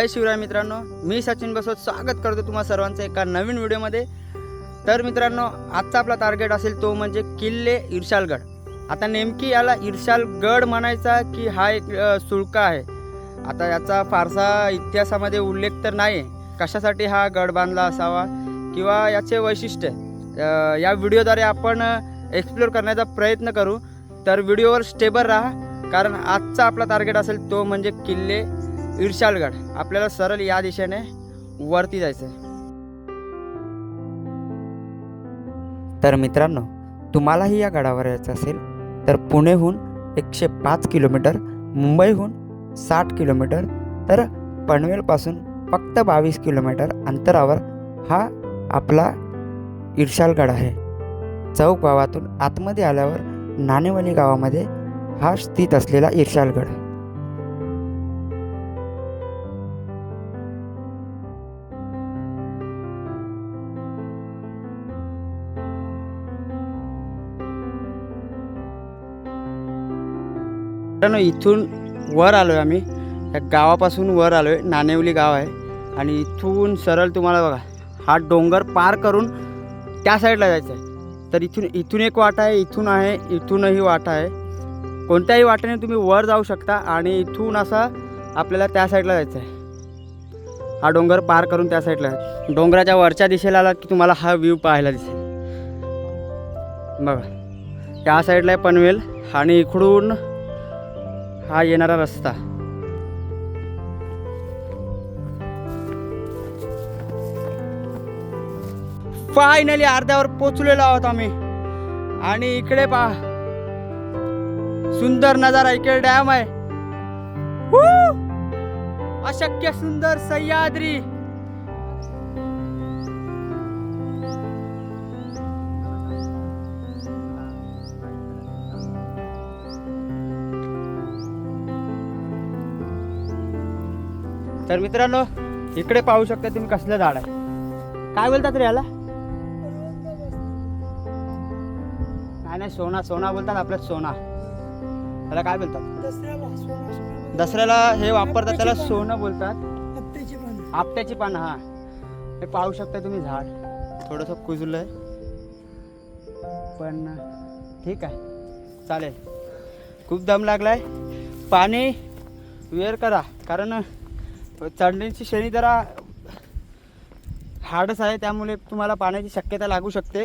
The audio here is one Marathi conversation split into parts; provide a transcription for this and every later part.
जय शिवराय मित्रांनो मी सचिन बसवत स्वागत करतो तुम्हा सर्वांचं एका नवीन व्हिडिओमध्ये. तर मित्रांनो आजचा आपला टार्गेट असेल तो म्हणजे किल्ले इर्शालगड. आता नेमकी याला इर्शालगड म्हणायचा की हा एक सुळका आहे? आता याचा फारसा इतिहासामध्ये उल्लेख तर नाही आहे कशासाठी हा गड बांधला असावा किंवा याचे वैशिष्ट्य? या व्हिडिओद्वारे आपण एक्सप्लोर करण्याचा प्रयत्न करू. तर व्हिडिओवर स्टेबल राहा कारण आजचा आपला टार्गेट असेल तो म्हणजे किल्ले इर्शालगड आपल्याला सरळ या दिशेने वरती जायचं आहे तर मित्रांनो तुम्हालाही या गडावर यायचं असेल तर पुणेहून एकशे पाच किलोमीटर मुंबईहून साठ किलोमीटर तर पनवेलपासून फक्त बावीस किलोमीटर अंतरावर हा आपला इर्शालगड आहे. चौक गावातून आतमध्ये आल्यावर नाणेवली गावामध्ये हा स्थित असलेला इर्शालगड कारण इथून वर आलो आहे आम्ही. या गावापासून वर आलो आहे नाणेवली गाव आहे. आणि इथून सरळ तुम्हाला बघा हा डोंगर पार करून त्या साईडला जायचं आहे तर इथून इथून एक वाटा आहे इथून आहे इथूनही वाटा आहे. कोणत्याही वाटेने तुम्ही वर जाऊ शकता आणि इथून असा आपल्याला त्या साईडला जायचं आहे हा डोंगर पार करून त्या साईडला आहे. डोंगराच्या वरच्या दिशेला आला की तुम्हाला हा व्ह्यू पाहायला दिसेल. बघा त्या साईडला आहे पनवेल आणि इकडून हा येणारा रस्ता. फायनली अर्ध्यावर पोचलेलो आहोत आम्ही. आणि इकडे पहा. सुंदर नजारा इकडे डॅम आहे. अशक्य सुंदर सह्याद्री. तर मित्रांनो इकडे पाहू शकता तुम्ही कसलं झाड आहे. काय बोलतात रे याला? नाही नाही सोना सोना बोलतात आपल्यात सोना. त्याला काय बोलतात? दसऱ्याला हे वापरतात त्याला सोनं बोलतात. आपट्याची पानं हा. हे पाहू शकता तुम्ही झाड. थोडंसं कुजलंय. पण ठीक आहे. चालेल. खूप दम लागलाय. पाणी वेअर करा कारण चढण्याची शेणी जरा हार्डच आहे त्यामुळे तुम्हाला पाण्याची शक्यता लागू शकते.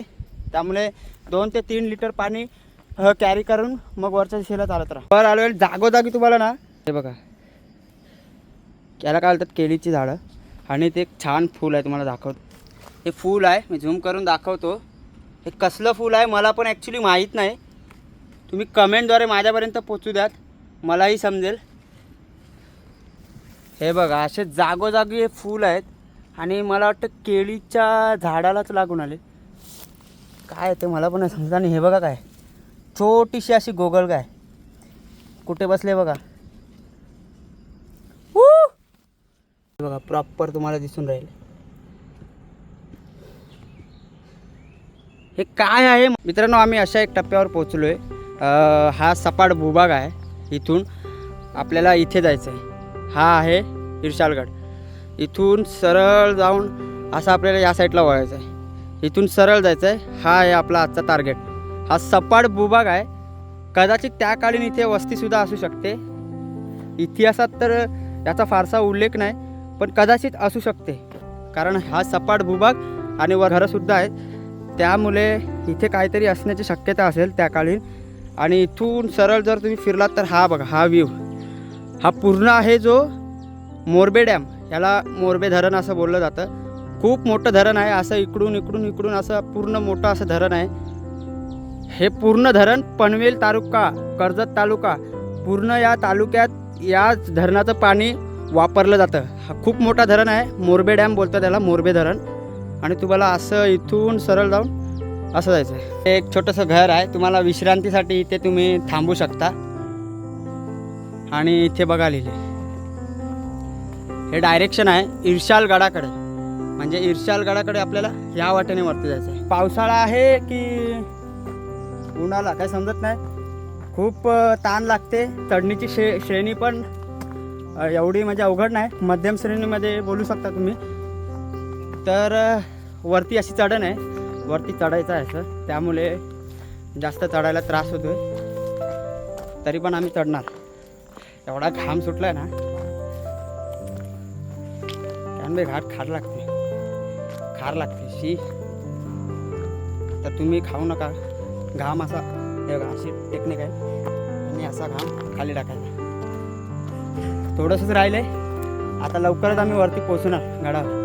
त्यामुळे दोन ते तीन लिटर पाणी कॅरी करून मग वरच्या दिशेला चालत राहा. वर आलो जागोजागी तुम्हाला ना हे बघा. याला काय बोलतात केळीची झाडं. आणि ते एक छान फूल आहे तुम्हाला दाखवतो. हे फूल आहे मी झूम करून दाखवतो. हे कसलं फूल आहे मला पण ॲक्च्युली माहीत नाही. तुम्ही कमेंटद्वारे माझ्यापर्यंत पोचू द्यात. मलाही समजेल. हे बघा असे जागोजागी हे फूल आहेत. आणि मला वाटतं केळीच्या झाडालाच लागून आले. काय ते मला पण समजा आणि हे बघा काय छोटीशी अशी गोगल काय. कुठे बसले बघा. हे बघा प्रॉपर तुम्हाला दिसून राहील. हे काय आहे? मित्रांनो आम्ही अशा एक टप्प्यावर पोचलो आहे हा सपाट भूभाग आहे इथून. आपल्याला इथे जायचं आहे हा आहे इर्शालगड इथून सरळ जाऊन असं आपल्याला या साईडला वळायचं आहे इथून सरळ जायचं आहे हा आहे आपला आजचा टार्गेट हा सपाट भूभाग आहे. कदाचित त्या काळीन इथे वस्तीसुद्धा असू शकते. इतिहासात तर याचा फारसा उल्लेख नाही पण कदाचित असू शकते. कारण हा सपाट भूभाग आणि वरघरंसुद्धा आहेत. त्यामुळे इथे काहीतरी असण्याची शक्यता असेल त्या काळी आणि इथून सरळ जर तुम्ही फिरलात तर हा बघा हा व्ह्यू हा पूर्ण आहे जो मोरबे डॅम. याला मोरबे धरण असं बोललं जातं. खूप मोठं धरण आहे असं इकडून इकडून इकडून असं पूर्ण मोठं असं धरण आहे. हे पूर्ण धरण पनवेल तालुका कर्जत तालुका पूर्ण या तालुक्यात या धरणाचं पाणी वापरलं जातं. हा खूप मोठा धरण आहे. मोरबे डॅम बोलतात त्याला मोरबे धरण. आणि तुम्हाला असं इथून सरळ जाऊन असं जायचं आहे एक छोटंसं घर आहे. तुम्हाला विश्रांतीसाठी इथे तुम्ही थांबू शकता. आणि इथे बघा लिहिले. हे डायरेक्शन आहे इर्शाल गडाकडे म्हणजे इर्शाल गडाकडे आपल्याला या वाटेने वरती जायचं आहे. पावसाळा आहे की उन्हाळा? काय समजत नाही. खूप ताण लागते. चढणीची शे श्रेणी पण एवढी म्हणजे अवघड नाही. मध्यम श्रेणीमध्ये बोलू शकता तुम्ही. तर वरती अशी चढण आहे. वरती चढायचं आहे सर त्यामुळे जास्त चढायला त्रास होतो तरी पण आम्ही चढणार. एवढा घाम सुटलाय ना त्यामुळे घाट खार लागते. खार लागते. शी. तर तुम्ही खाऊ नका. घाम असा अशी टेक्निक आहे. आणि असा घाम खाली टाकायचा. थोडंसंच राहिलं आहे आता लवकरच आम्ही वरती पोचणार गडावर.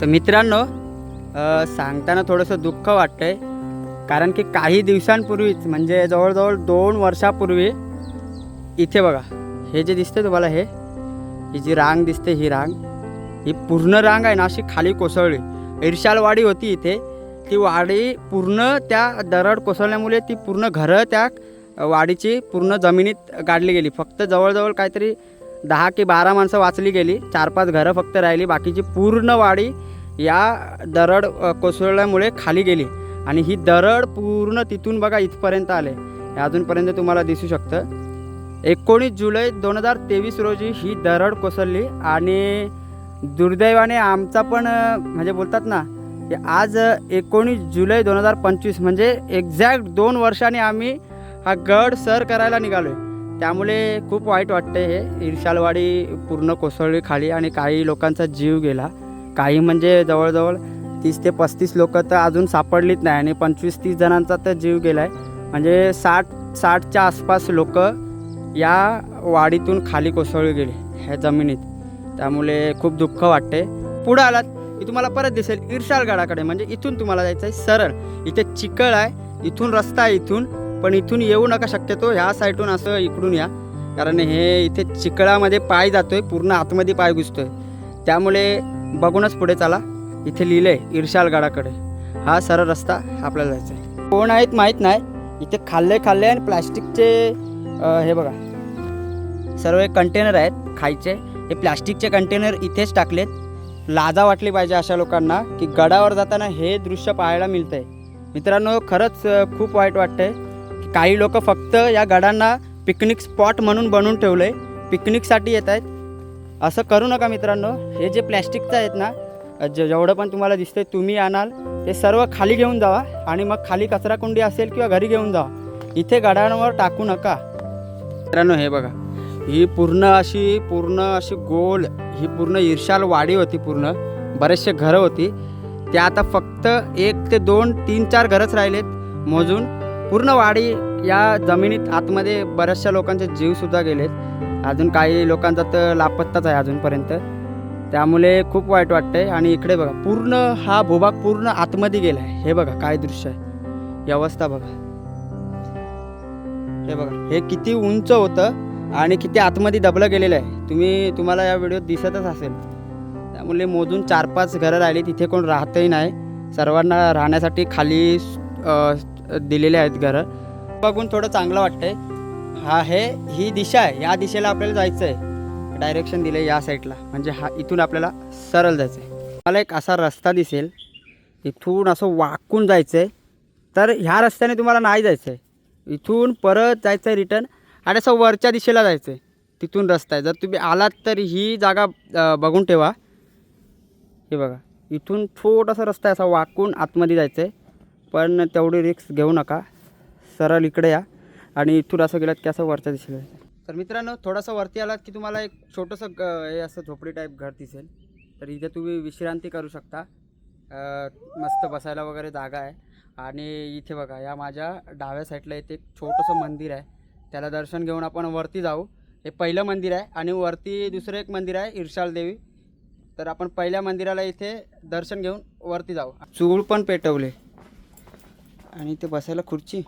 तर मित्रांनो सांगताना थोडंसं दुःख वाटतं आहे कारण की काही दिवसांपूर्वीच म्हणजे जवळजवळ दोन वर्षापूर्वी इथे बघा हे जे दिसते तुम्हाला हे ही जी रांग दिसते ही रांग ही पूर्ण रांग आहे ना अशी खाली कोसळली. इर्शालवाडी होती इथे. ती वाडी पूर्ण त्या दरड कोसळल्यामुळे ती पूर्ण घरं त्या वाडीची पूर्ण जमिनीत गाडली गेली. फक्त जवळजवळ काहीतरी दहा की बारा माणसं वाचली गेली. चार पाच घरं फक्त राहिली. बाकीची पूर्ण वाडी या दरड कोसळल्यामुळे खाली गेली. आणि ही दरड पूर्ण तिथून बघा इथपर्यंत आले. हे अजूनपर्यंत तुम्हाला दिसू शकतं. एकोणीस जुलै दोन हजार तेवीस रोजी ही दरड कोसळली आणि दुर्दैवाने आमचा पण म्हणजे बोलतात ना की आज एकोणीस जुलै दोन हजार पंचवीस म्हणजे एक्झॅक्ट दोन वर्षांनी आम्ही हा गड सर करायला निघालो आहे त्यामुळे खूप वाईट वाटते हे. इर्शालवाडी पूर्ण कोसळली खाली आणि काही लोकांचा जीव गेला. काही म्हणजे जवळजवळ तीस ते पस्तीस लोक तर अजून सापडलीच नाही आणि पंचवीस तीस जणांचा तर जीव गेला आहे म्हणजे साठ साठच्या आसपास लोक या वाडीतून खाली कोसळली गेली ह्या जमिनीत. त्यामुळे खूप दुःख वाटते पुढं आलात की तुम्हाला परत दिसेल इर्शालगडाकडे म्हणजे इथून तुम्हाला जायचं आहे सरळ. इथे चिकळ आहे इथून रस्ता आहे इथून पण इथून येऊ नका शक्यतो ह्या साईडून असं इकडून या. कारण हे इथे चिकळामध्ये पाय जातो आहे पूर्ण आतमध्ये पाय घुसतो आहे त्यामुळे बघूनच पुढे चला. इथे लिहिलं आहे इर्शालगडाकडे हा सरळ रस्ता आपल्याला जायचा आहे. कोण आहेत माहीत नाही. इथे खाल्ले खाल्ले आणि प्लॅस्टिकचे हे बघा. सर्व कंटेनर आहेत खायचे. हे प्लॅस्टिकचे कंटेनर इथेच टाकलेत. लाजा वाटली पाहिजे अशा लोकांना की गडावर जाताना हे दृश्य पाहायला मिळतं आहे मित्रांनो खरंच खूप वाईट वाटतंय की काही लोक फक्त या गडांना पिकनिक स्पॉट म्हणून बनवून ठेवलं आहे पिकनिकसाठी येत आहेत. असं करू नका मित्रांनो. हे जे प्लॅस्टिकचं आहेत ना जे जेवढं पण तुम्हाला दिसतंय तुम्ही आणाल ते सर्व खाली घेऊन जावा आणि मग खाली कचरा कुंडी असेल किंवा घरी घेऊन जावा. इथे गाड्यांवर टाकू नका. मित्रांनो हे बघा. ही पूर्ण अशी पूर्ण अशी गोल ही पूर्ण ईर्षाल वाडी होती पूर्ण. बरेचसे घरं होती. ते आता फक्त एक ते दोन तीन चार घरंच राहिलेत मोजून. पूर्ण वाडी या जमिनीत आतमध्ये बऱ्याचशा लोकांचे जीवसुद्धा गेलेत. अजून काही लोकांचा तर लापत्ताच आहे अजूनपर्यंत. त्यामुळे खूप वाईट वाटतंय. आणि इकडे बघा पूर्ण हा भूभाग पूर्ण आतमध्ये गेला आहे हे बघा काय दृश्य आहे. व्यवस्था अवस्था बघा. हे बघा हे किती उंच होतं आणि किती आतमध्ये दबलं गेलेलं आहे. तुम्ही तुम्हाला या व्हिडिओत दिसतच असेल. त्यामुळे मोजून चार पाच घरं राहिली. तिथे कोण राहतही नाही. सर्वांना राहण्यासाठी खाली दिलेले आहेत घरं. बघून थोडं चांगलं वाटतंय. हा हे ही दिशा आहे. या दिशेला आपल्याला जायचं आहे डायरेक्शन दिलं या साईडला म्हणजे हा इथून आपल्याला सरळ जायचं आहे मला एक असा रस्ता दिसेल. इथून असं वाकून जायचं आहे तर ह्या रस्त्याने तुम्हाला नाही जायचं आहे इथून परत जायचं आहे रिटर्न आणि असं वरच्या दिशेला जायचं आहे तिथून रस्ता आहे. जर तुम्ही आलात तर ही जागा बघून ठेवा. हे बघा. इथून छोटासा रस्ता आहे. असा वाकून आतमध्ये जायचं आहे पण तेवढी रिक्स घेऊ नका. सरळ इकडे या. आणि इथून असं गेलात की असं वरच्या दिशेला तर मित्रांनो थोडासा वरती आलात की तुम्हाला एक छोटंसं ग हे असं झोपडी टाईप घर दिसेल. तर इथे तुम्ही विश्रांती करू शकता. मस्त बसायला वगैरे जागा आहे. आणि इथे बघा या माझ्या डाव्या साईडला इथे एक छोटंसं मंदिर आहे. त्याला दर्शन घेऊन आपण वरती जाऊ. हे पहिलं मंदिर आहे आणि वरती दुसरं एक मंदिर आहे इर्शाल देवी. तर आपण पहिल्या मंदिराला इथे दर्शन घेऊन वरती जाऊ. चूळ पण पेटवले. आणि इथे बसायला खुर्ची.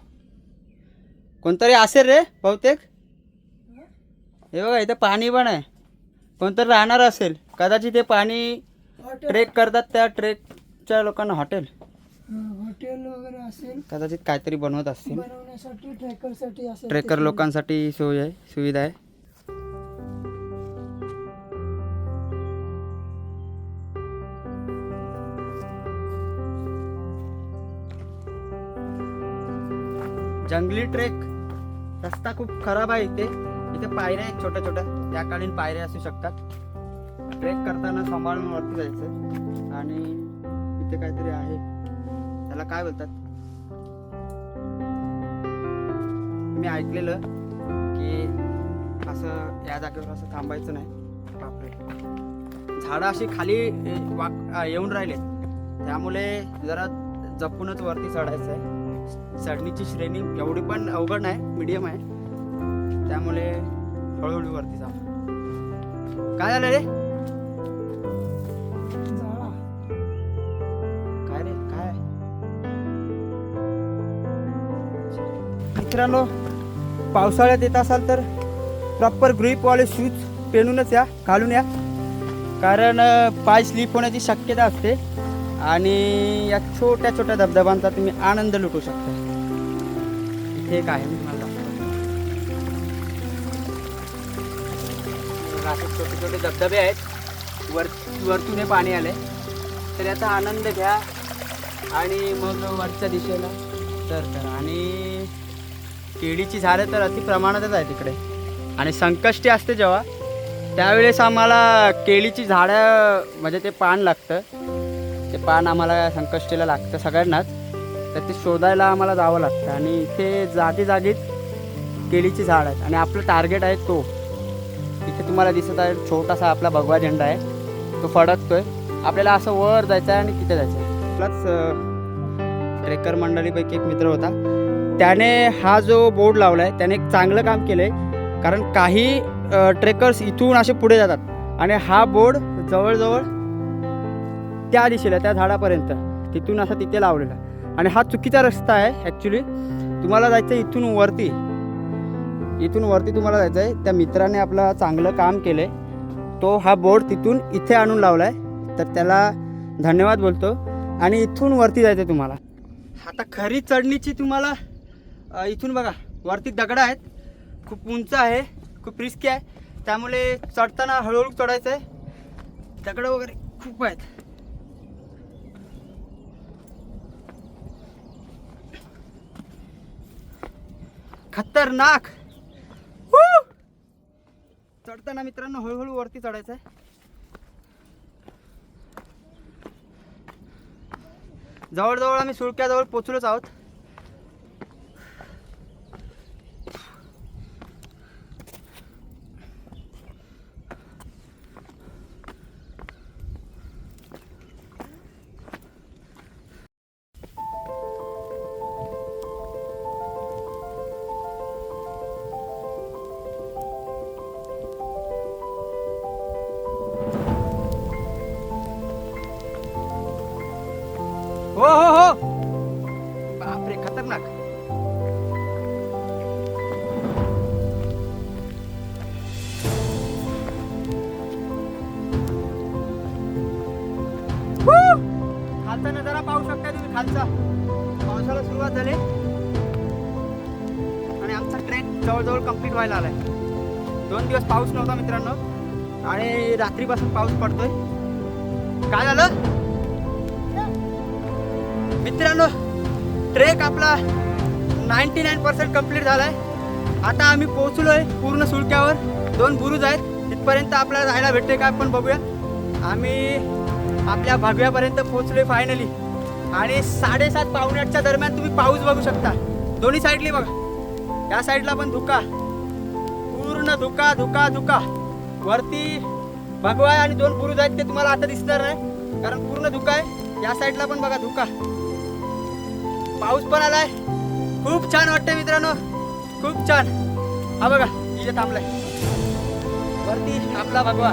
कोणतरी असेल रे बहुतेक? हे बघा इथे पाणी पण आहे. कोणतरी राहणार असेल. कदाचित ते पाणी ट्रेक करतात त्या ट्रेकच्या लोकांना हॉटेल. हॉटेल वगैरे असेल. कदाचित काहीतरी बनवत असतील. बनवण्यासाठी ट्रेकरसाठी असेल ट्रेकर लोकांसाठी सोय आहे सुविधा आहे. जंगली ट्रेक. रस्ता खूप खराब आहे इथे. इथे पायऱ्या आहेत छोट्या छोट्या. त्याकालीन पायऱ्या असू शकतात. ट्रेक करताना सांभाळून वरती जायचं. आणि इथे काहीतरी आहे. त्याला काय बोलतात? मी ऐकलेलं की असं या जागेवर असं थांबायचं नाही. बापरे. झाडं अशी खाली वाक येऊन राहिले त्यामुळे जरा जपूनच वरती चढायचं आहे चढणीची श्रेणी एवढी पण अवघड नाही मीडियम आहे. त्यामुळे हळूहळू वरती जा काय झालं रे? काय रे? काय? मित्रांनो पावसाळ्यात येत असाल तर प्रॉपर ग्रीपवाले शूज पेनूनच या घालून या. कारण पाय स्लिप होण्याची शक्यता असते. आणि या छोट्या छोट्या धबधबांचा तुम्ही आनंद लुटू शकता. इथे एक आहे मी तुम्हाला असे छोटे छोटे धबधबे आहेत. वर वरतून हे पाणी आले तर याचा आनंद घ्या आणि मग वरच्या दिशेला तर तर. आणि केळीची झाडं तर अति प्रमाणातच आहे तिकडे आणि संकष्टी असते जेव्हा त्यावेळेस आम्हाला केळीची झाडं म्हणजे ते पान लागतं. ते पान आम्हाला संकष्टीला लागतं सगळ्यांनाच. तर ते शोधायला आम्हाला जावं लागतं. आणि इथे जागी जागीच केळीची झाड आहेत. आणि आपलं टार्गेट आहे तो. इथे तुम्हाला दिसत आहे छोटासा आपला भगवा झेंडा आहे. तो फडकतोय. आपल्याला असं वर जायचं आहे आणि तिथे जायचं आहे आपलाच ट्रेकर मंडळीपैकी एक मित्र होता. त्याने हा जो बोर्ड लावला आहे त्याने एक चांगलं काम केलं आहे कारण काही ट्रेकर्स इथून असे पुढे जातात. आणि हा बोर्ड जवळजवळ त्या दिशेला त्या झाडापर्यंत. तिथून असं तिथे लावलेला. आणि हा चुकीचा रस्ता आहे ॲक्च्युली तुम्हाला जायचं आहे इथून वरती. इथून वरती तुम्हाला जायचं आहे. त्या मित्राने आपलं चांगलं काम केलं आहे तो हा बोर्ड तिथून इथे आणून लावला आहे तर त्याला धन्यवाद बोलतो. आणि इथून वरती जायचं आहे तुम्हाला. आता खरी चढणीची तुम्हाला इथून बघा वरती दगडं आहेत. खूप उंच आहे खूप रिस्की आहे. त्यामुळे चढताना हळूहळू चढायचं आहे दगडं वगैरे खूप आहेत. खतरनाक! चढताना मित्रांनो हळूहळू वरती चढायचं आहे जवळजवळ आम्ही सुळक्याजवळ पोचलोच आहोत. खालचा नजारा पाहू शकता तुम्ही खालचा. पावसाला सुरुवात झाली. आणि आमचा ट्रेक जवळजवळ कंप्लीट व्हायला आलाय. दोन दिवस पाऊस नव्हता मित्रांनो. आणि रात्रीपासून पाऊस पडतोय. काय झालं? मित्रांनो ट्रेक आपला नाईन्टी नाईन पर्सेंट कंप्लीट झाला आहे आता आम्ही पोहोचलो आहे पूर्ण सुळक्यावर दोन बुरुज आहेत. तिथपर्यंत आपल्याला राहायला भेटते काय आपण बघूया. आम्ही आपल्या भगव्यापर्यंत पोहोचलोय फायनली आणि साडेसात पावणे आठच्या दरम्यान तुम्ही पाऊस बघू शकता. दोन्ही साईडली बघा. या साईडला पण धुका. पूर्ण धुका धुका धुका. वरती भगवा आहे आणि दोन पुरुष आहेत ते तुम्हाला आता दिसणार नाही. कारण पूर्ण धुका आहे. या साईडला पण बघा धुका. पाऊस पण आलाय. खूप छान वाटतंय मित्रांनो. खूप छान. हा बघा इथे थांबलाय. वरती आपला भगवा.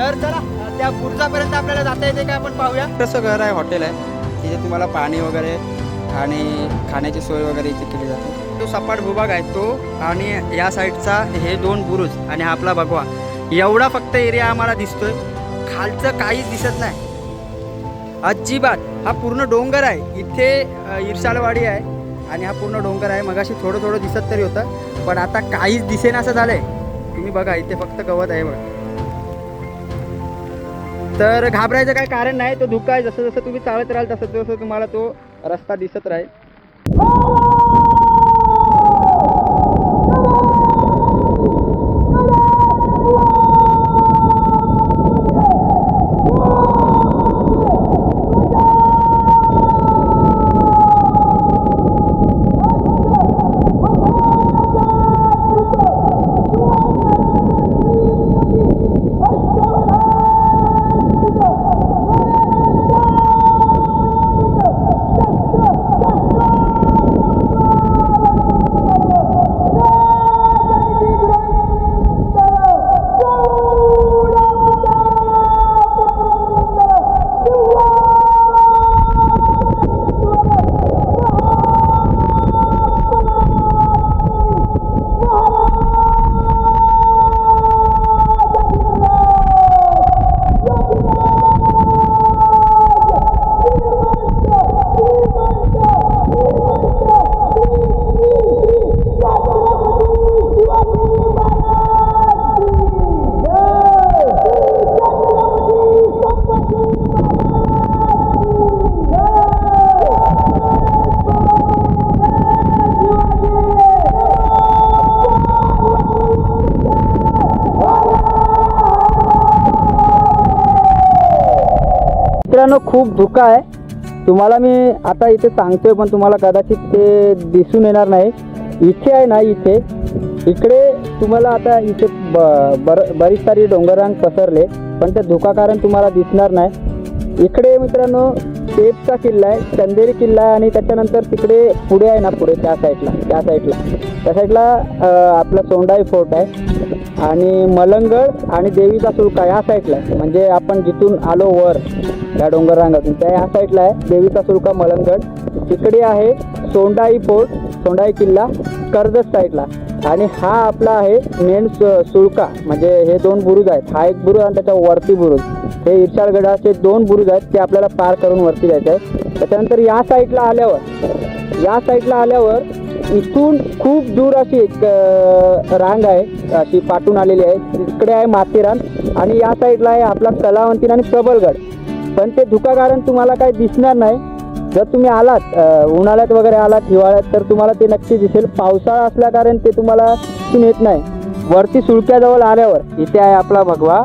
तर चला त्या पुढच्यापर्यंत आपल्याला जाता येते का आपण पाहूया? तसं घर आहे हॉटेल आहे. तिथे तुम्हाला पाणी वगैरे आणि खाण्याची सोय वगैरे इथे केली जाते. तो सपाट भूभाग आहे तो आणि या साईडचा हे दोन बुरुज आणि हा आपला भगवा. एवढा फक्त एरिया आम्हाला दिसतोय. खालचं काहीच दिसत नाही. अजिबात. हा पूर्ण डोंगर आहे. इथे अ, इरशालवाडी आहे आणि हा पूर्ण डोंगर आहे. मगाशी थोडं थोडं दिसत तरी होतं पण आता काहीच दिसेना असं झालंय. तुम्ही बघा इथे फक्त गवत आहे बघा. तर घाबरायचं काय कारण नाही. तो धुका आहे. जसं जसं तुम्ही चालत राहाल तसं तसं तुम्हाला तो रस्ता दिसत राहील. मित्रांनो खूप धोका आहे. तुम्हाला मी आता इथे सांगतोय पण तुम्हाला कदाचित ते दिसून येणार नाही. इथे आहे ना इथे. इकडे तुम्हाला आता इथे ब बर बरीच सारी डोंगरांग पसरले पण ते धोका कारण तुम्हाला दिसणार नाही. इकडे मित्रांनो टेपचा किल्ला आहे चंदेरी किल्ला आहे आणि त्याच्यानंतर तिकडे पुढे आहे ना पुढे त्या साईडला त्या साईडला. त्या साईडला आपला सोंडाई फोर्ट आहे. आणि मलंगड आणि देवीचा सुळका ह्या साईडला आहे. म्हणजे आपण जिथून आलो वर. या डोंगर रांगातून. त्या ह्या साईडला आहे देवीचा सुळका मलंगड. तिकडे आहे सोंडाई फोर्ट सोंडाई किल्ला कर्जत साईडला. आणि हा आपला आहे मेन सुळका म्हणजे हे दोन बुरुज आहेत. हा एक बुरुज आणि त्याच्या वरती बुरुज. हे इर्शाळगडाचे दोन बुरुज आहेत ते आपल्याला पार करून वरती जायचं आहे त्याच्यानंतर या साईडला आल्यावर या साईडला आल्यावर इथून खूप दूर अशी एक रांग आहे. अशी पाटून आलेली आहे. तिकडे आहे माथेरान. आणि या साईडला आहे आपला कलावंतीन आणि प्रबलगड पण ते धुकाकारण तुम्हाला काही दिसणार नाही. जर तुम्ही आलात उन्हाळ्यात वगैरे आलात हिवाळ्यात तर तुम्हाला ते नक्की दिसेल. पावसाळा असल्या कारण ते तुम्हाला दिसून येत नाही. वरती सुळक्याजवळ आल्यावर इथे आहे आपला भगवा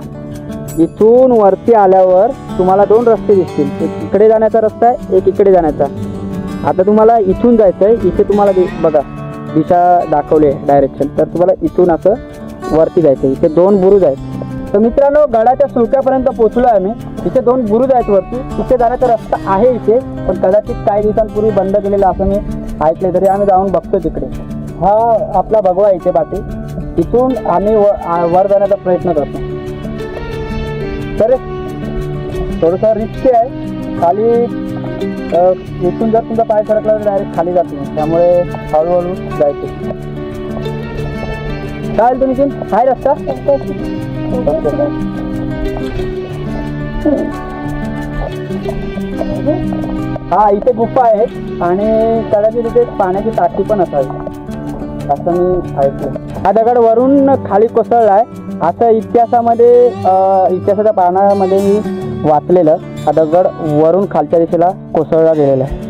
इथून वरती आल्यावर तुम्हाला दोन रस्ते दिसतील. एक इकडे जाण्याचा रस्ता आहे एक इकडे जाण्याचा. आता तुम्हाला इथून जायचं आहे इथे तुम्हाला दि- बघा दिशा दाखवली आहे डायरेक्शन तर तुम्हाला इथून असं वरती जायचं आहे इथे दोन बुरुज आहेत. तर मित्रांनो गडाच्या सुळक्यापर्यंत पोहोचलो आहे आम्ही. इथे दोन बुरुज आहेत वरती. इथे जाण्याचा रस्ता आहे इथे पण कदाचित काही दिवसांपूर्वी बंद केलेला असं मी ऐकले तरी आम्ही जाऊन बघतो तिकडे. हा आपला भगवा इथे बाकी तिथून आम्ही व वर जाण्याचा प्रयत्न करतो. तर थोडंसं रिस्की आहे. खाली इथून जर तुमचा पाय सरकला तर डायरेक्ट खाली जातो. त्यामुळे हळूहळू जायचं. चालेल तुम्ही तीन आहे रस्ता? हा इथे गुफा आहे आणि कदाचित इथे पाण्याची टाकी पण असावी. असं मी ऐकलं हा दगड वरून खाली कोसळला आहे असं इतिहासामध्ये इतिहासाच्या पानामध्ये मी वाचलेलं हा दगड वरून खालच्या दिशेला कोसळला गेलेला आहे.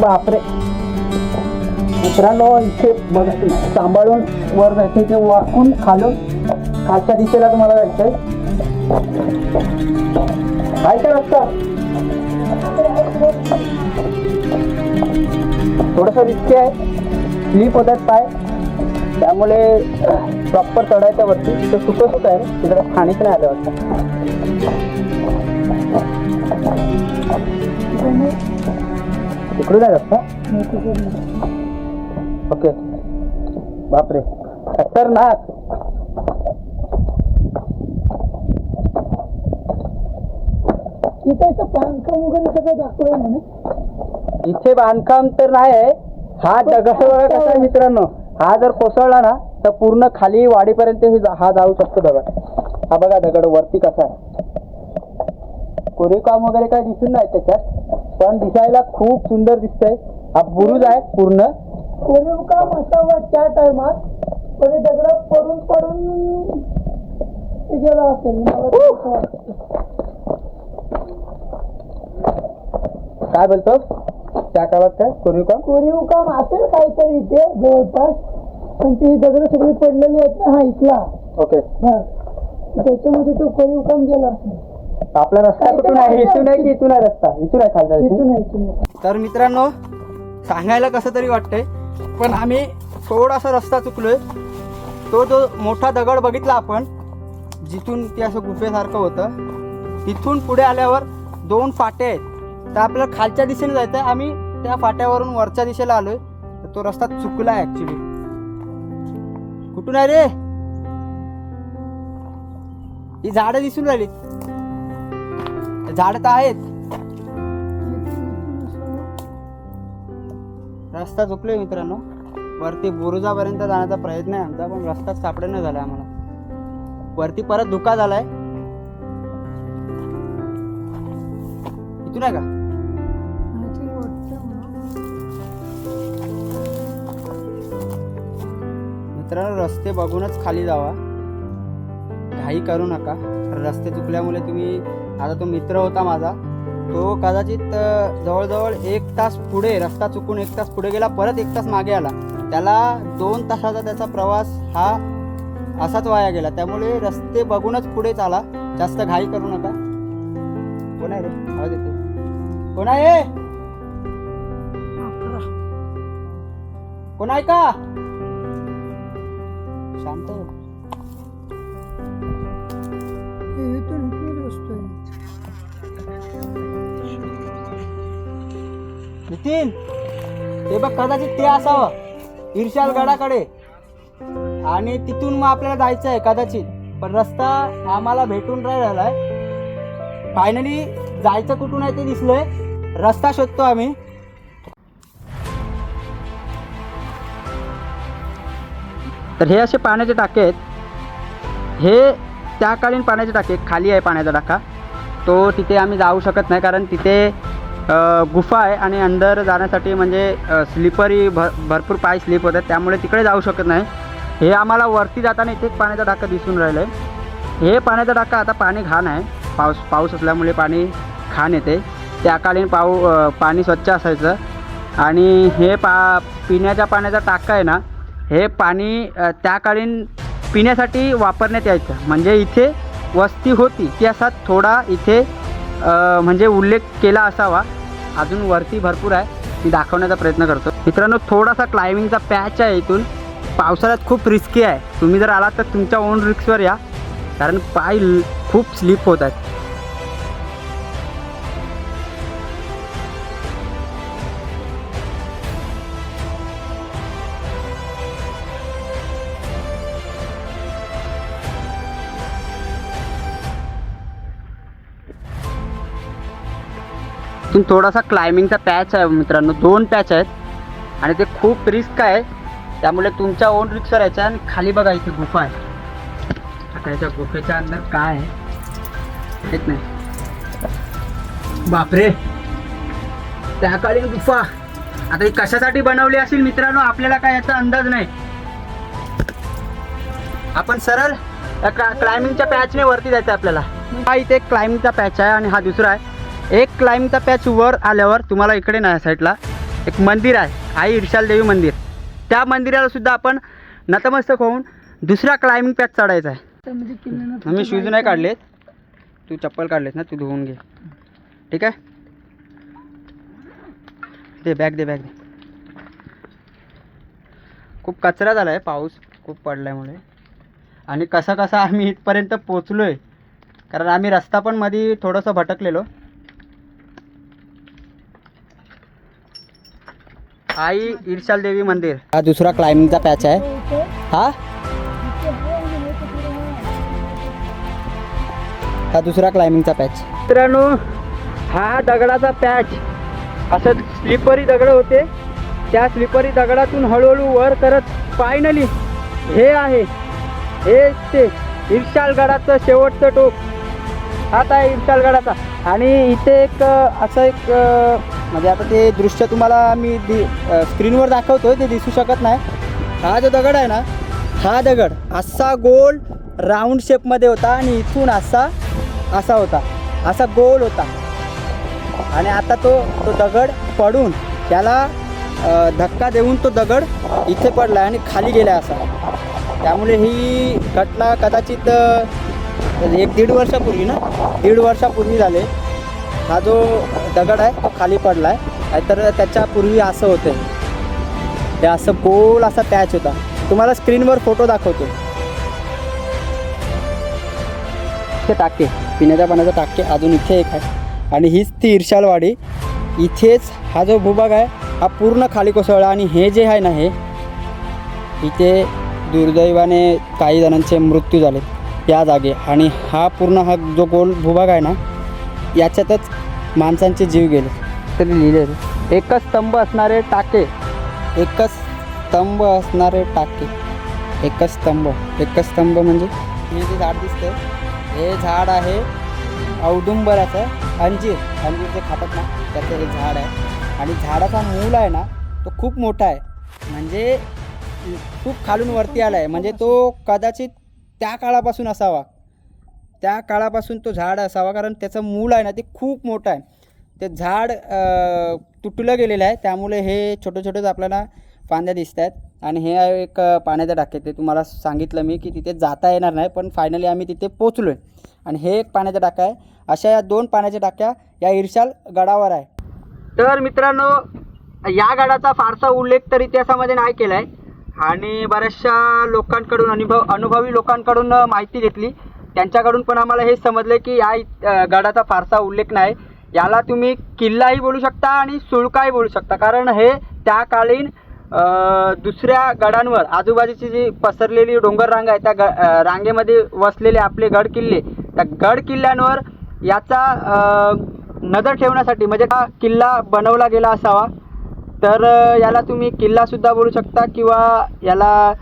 बापरे. मित्रांनो इथे बघ सांभाळून वर जायचं ते वाकून खालून खालच्या दिशेला तुम्हाला जायचंय. काय रस्ता? थोडंसं रिस्की आहे. स्लीप होतात पाय. त्यामुळे प्रॉपर चढायच्या वरती. तिथं सुकं सुक आहे. तिकडे खाणीच नाही आलं वाटतं. इकडून आहे रस्ता? ओके. बापरे. खतरनाक. तिथं बांधकाम वगैरे सगळं दाखवलं म्हणे इथे बांधकाम तर नाही आहे हा दगड बघा कसा आहे मित्रांनो? हा जर कोसळला ना तर पूर्ण खाली वाडीपर्यंत हे जा- हा जाऊ शकतो दगड. हा बघा दगड वरती कसा आहे. कोरीवकाम वगैरे काय दिसून नाही त्याच्यात पण दिसायला खूप सुंदर दिसतंय. हा बुरुज आहे पूर्ण. कोरीव काम असावं त्या टायमात पण हे दगड पडून पडून गेलं असेल. मला तसं वाटतं. काय बोलतो? त्या काळात काय? कोरीवकाम कोरीव काम असेल काहीतरी इथे जवळपास. पण ते दगड सगळे पडलेले आहेत ना हा इथला. ओके. हा. त्याच्यामध्ये तो कोरीव काम गेला असेल. आपला रस्ता कुठून आहे? इथून आहे की इथून आहे रस्ता? इथून आहे खालचा इथून आहे, इथून आहे. तर मित्रांनो सांगायला कसं तरी वाटतंय पण आम्ही थोडासा रस्ता चुकलोय. तो जो मोठा दगड बघितला आपण जिथून ते असं गुफेसारखं होतं तिथून पुढे आल्यावर दोन फाटे आहेत. तर आपल्याला खालच्या दिशेने जायचं आहे आम्ही त्या फाट्यावरून वरच्या दिशेला आलोय. तर तो रस्ता चुकला आहे ॲक्च्युली कुठून आहे रे? ही झाडं दिसून राहिली झाडं तर आहेत. रस्ता चुकलोय मित्रांनो. वरती बुरुजापर्यंत जाण्याचा प्रयत्न आहे आमचा पण रस्ताच नाही झाला आम्हाला. वरती परत धुका झालाय. इथून आहे का? मित्रांनो रस्ते बघूनच खाली जावा. घाई करू नका. रस्ते चुकल्यामुळे तुम्ही आता तो मित्र होता माझा तो कदाचित जवळजवळ एक तास पुढे रस्ता चुकून एक तास पुढे गेला परत एक तास मागे आला. त्याला दोन तासाचा त्याचा प्रवास हा असाच वाया गेला. त्यामुळे रस्ते बघूनच पुढे चाला. जास्त घाई करू नका. कोण आहे रे? आवाज येते कोण आहे? कोण आहे का? शांत नितीन ते बघ कदाचित ते असावं इर्शाल गडाकडे. आणि तिथून मग आपल्याला जायचं आहे कदाचित. पण रस्ता आम्हाला भेटून नाही राहिलाय. फायनली जायचं कुठून आहे ते दिसलंय. रस्ता शोधतो आम्ही. तर हे असे पाण्याचे टाके आहेत. हे त्या कालीन पाण्याचे टाके खाली आहे पाण्याचा टाका तो तिथे आम्ही जाऊ शकत नाही कारण तिथे गुफा आहे आणि अंदर जाण्यासाठी म्हणजे स्लिपरी भर भरपूर पाय स्लिप होतात त्यामुळे तिकडे जाऊ शकत नाही. हे आम्हाला वरती जाताना इथे एक पाण्याचा टाका दिसून राहिलं आहे हे पाण्याचा टाका आता पाणी घाण आहे. पाऊस पाऊस असल्यामुळे पाणी घाण येते. त्याकालीन पाऊ पाणी स्वच्छ असायचं. आणि हे पा पिण्याच्या पाण्याचा टाका आहे ना हे पाणी त्याकालीन पिण्यासाठी वापरण्यात यायचं. म्हणजे इथे वस्ती होती ती असा थोडा इथे म्हणजे उल्लेख केला असावा. अजून वरती भरपूर आहे. मी दाखवण्याचा प्रयत्न करतो. मित्रांनो थोडासा क्लाइम्बिंगचा पॅच आहे इथून. पावसाळ्यात खूप रिस्की आहे. तुम्ही जर आलात तर तुमच्या ओन रिक्सवर या. कारण पाय ल- खूप स्लिप होत आहेत. इथून थोडासा क्लाइम्बिंगचा पॅच आहे मित्रांनो दोन पॅच आहेत. आणि ते खूप रिस्क आहे. त्यामुळे तुमच्या ओन रिक्षा राहायचा आणि खाली बघा इथे गुफा आहे. आता याच्या गुफेच्या अंदर काय आहे? येत नाही. बापरे! त्या गुफा! आता ही कशासाठी बनवली असेल मित्रांनो? आपल्याला काय याचा अंदाज नाही. आपण सरळ त्या क्लाइम्बिंगच्या पॅचने वरती जायचं आहे आपल्याला. हा इथे एक क्लाइम्बिंगचा पॅच आहे आणि हा दुसरा आहे. एक क्लाइम्बिंगचा पॅच वर आल्यावर तुम्हाला इकडे नाही साईडला एक मंदिर आहे. आई इर्शाल देवी मंदिर. त्या मंदिराला सुद्धा आपण नतमस्तक होऊन दुसरा क्लाइम्बिंग पॅच चढायचा आहे. मी शूज नाही काढलेत. तू चप्पल काढलेस ना तू धुवून घे. ठीक आहे? दे बॅग दे बॅग दे. खूप कचरा झाला आहे पाऊस. खूप पडल्यामुळे आणि कसा कसा आम्ही इथपर्यंत पोचलो आहे कारण आम्ही रस्ता पण मध्ये थोडंसं भटकलेलो. आई इर्शाल देवी मंदिर. हा दुसरा क्लाइम्बिंगचा पॅच आहे. हा? हे दुसरा क्लाइम्बिंगचा पॅच मित्रांनो हा दगडाचा पॅच असं स्लिपरी दगड होते. त्या स्लिपरी दगडातून हळूहळू वर करत फायनली हे आहे. हे ते इर्शालगडाचं शेवटचं टोक. आहे इर्शालगडाचा आणि इथे एक असं एक म्हणजे आता ते दृश्य तुम्हाला मी दि स्क्रीनवर दाखवतोय ते दिसू शकत नाही. हा जो दगड आहे ना हा दगड असा गोल राऊंड शेपमध्ये होता आणि इथून असा असा होता. असा गोल होता. आणि आता तो तो दगड पडून त्याला धक्का देऊन तो दगड इथे पडला आणि खाली गेला असा. त्यामुळे ही घटना कदाचित एक दीड वर्षापूर्वी ना? दीड वर्षापूर्वी झाले. हा जो दगड आहे तो खाली पडला आहे तर त्याच्यापूर्वी असं होतं ते असं गोल असा पॅच होता. तुम्हाला स्क्रीनवर फोटो दाखवतो. ते टाके. पिण्याच्या पाण्याचं टाके. अजून इथे एक आहे. आणि हीच ती इर्शालवाडी. इथेच हा जो भूभाग आहे हा पूर्ण खाली कोसळला. आणि हे जे आहे ना हे इथे दुर्दैवाने काही जणांचे मृत्यू झाले. या जागे. आणि हा पूर्ण हा जो गोल भूभाग आहे ना याच्यातच माणसांचे जीव गेले. तरी लिहिले एकच स्तंभ असणारे टाके. एकच स्तंभ असणारे टाके. एकच स्तंभ. एकच स्तंभ म्हणजे हे जे झाड दिसतंय हे झाड आहे औदुंबराचं अंजीर. अंजीर जे खातात ना त्याचं हे झाड आहे. आणि झाडाचा मूल आहे ना तो खूप मोठा आहे. म्हणजे खूप खालून वरती आला आहे म्हणजे तो कदाचित त्या काळापासून असावा. त्या काळापासून तो झाड असावा कारण त्याचं मूल आहे ना ते खूप मोठं आहे. ते झाड तुटलं गेलेलं आहे त्यामुळे हे छोटे छोटेच आपल्याला फांद्या दिसत आहेत. आणि हे एक पाण्याचं टाके ते तुम्हाला सांगितलं मी की तिथे जाता येणार नाही पण फायनली आम्ही तिथे पोचलो आहे आणि हे एक पाण्याचा टाका आहे. अशा या दोन पाण्याच्या टाक्या या इर्शाल गडावर आहे. तर मित्रांनो या गडाचा फारसा उल्लेख तर इतिहासामध्ये नाही केला आहे आणि बऱ्याचशा लोकांकडून अनुभव अनुभवी लोकांकडून माहिती घेतली. त्यांच्याकडून पण आम्हाला हे समजलं की या गडाचा फारसा उल्लेख नाही. याला तुम्ही किल्लाही बोलू शकता आणि सुळकाही बोलू शकता. कारण हे त्याकालीन कालीन दुसऱ्या गडांवर आजूबाजूची जी पसरलेली डोंगर रांग आहे त्या ग रांगेमध्ये वसलेले आपले गड किल्ले त्या गड किल्ल्यांवर याचा नजर ठेवण्यासाठी म्हणजे हा किल्ला बनवला गेला असावा. तर याला तुम्ही किल्लासुद्धा बोलू शकता किंवा याला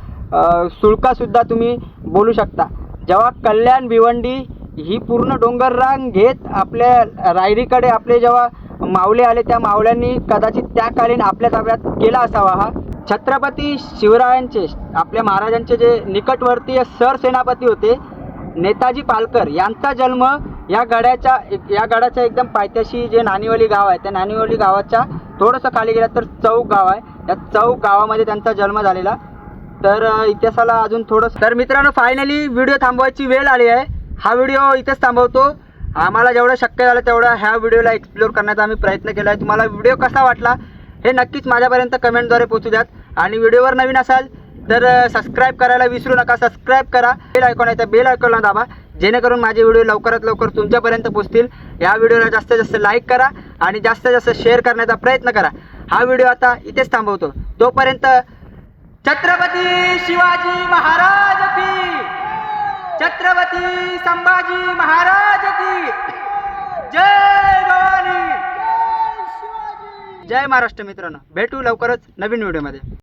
सुळकासुद्धा तुम्ही बोलू शकता. जेव्हा कल्याण भिवंडी ही पूर्ण डोंगर रांग घेत आपल्या रायरीकडे आपले जेव्हा मावले आले त्या मावळ्यांनी कदाचित त्या कालीन आपल्या ताब्यात केला असावा हा. छत्रपती शिवरायांचे आपल्या महाराजांचे जे निकटवर्तीय सरसेनापती होते नेताजी पालकर यांचा जन्म या गडाच्या या गडाच्या एकदम पायथ्याशी जे नानिवली गाव आहे त्या नानिवली गावाच्या थोडंसं खाली गेलं तर चौक गाव आहे. त्या चौक गावामध्ये त्यांचा जन्म झालेला. तर इतिहासाला अजून थोडंसं तर मित्रांनो फायनली व्हिडिओ थांबवायची वेळ आली आहे. हा व्हिडिओ इथेच थांबवतो. आम्हाला जेवढं शक्य झालं तेवढं ह्या व्हिडिओला एक्सप्लोअर करण्याचा आम्ही प्रयत्न केला आहे. तुम्हाला व्हिडिओ कसा वाटला हे नक्कीच माझ्यापर्यंत कमेंटद्वारे पोचू द्यात. आणि व्हिडिओवर नवीन असाल तर सबस्क्राईब करायला विसरू नका. सबस्क्राईब करा. बेल आयकॉन आहे त्या बेल आयकॉनला दाबा. जेणेकरून माझे व्हिडिओ लवकरात लवकर तुमच्यापर्यंत पोचतील या व्हिडिओला जास्तीत जास्त लाईक करा आणि जास्तीत जास्त शेअर करण्याचा प्रयत्न करा. हा व्हिडिओ आता इथेच थांबवतो. तोपर्यंत छत्रपती शिवाजी महाराज की। छत्रपती संभाजी महाराज की। जय भवानी। जय महाराष्ट्र मित्रांनो भेटू लवकरच नवीन व्हिडिओमध्ये.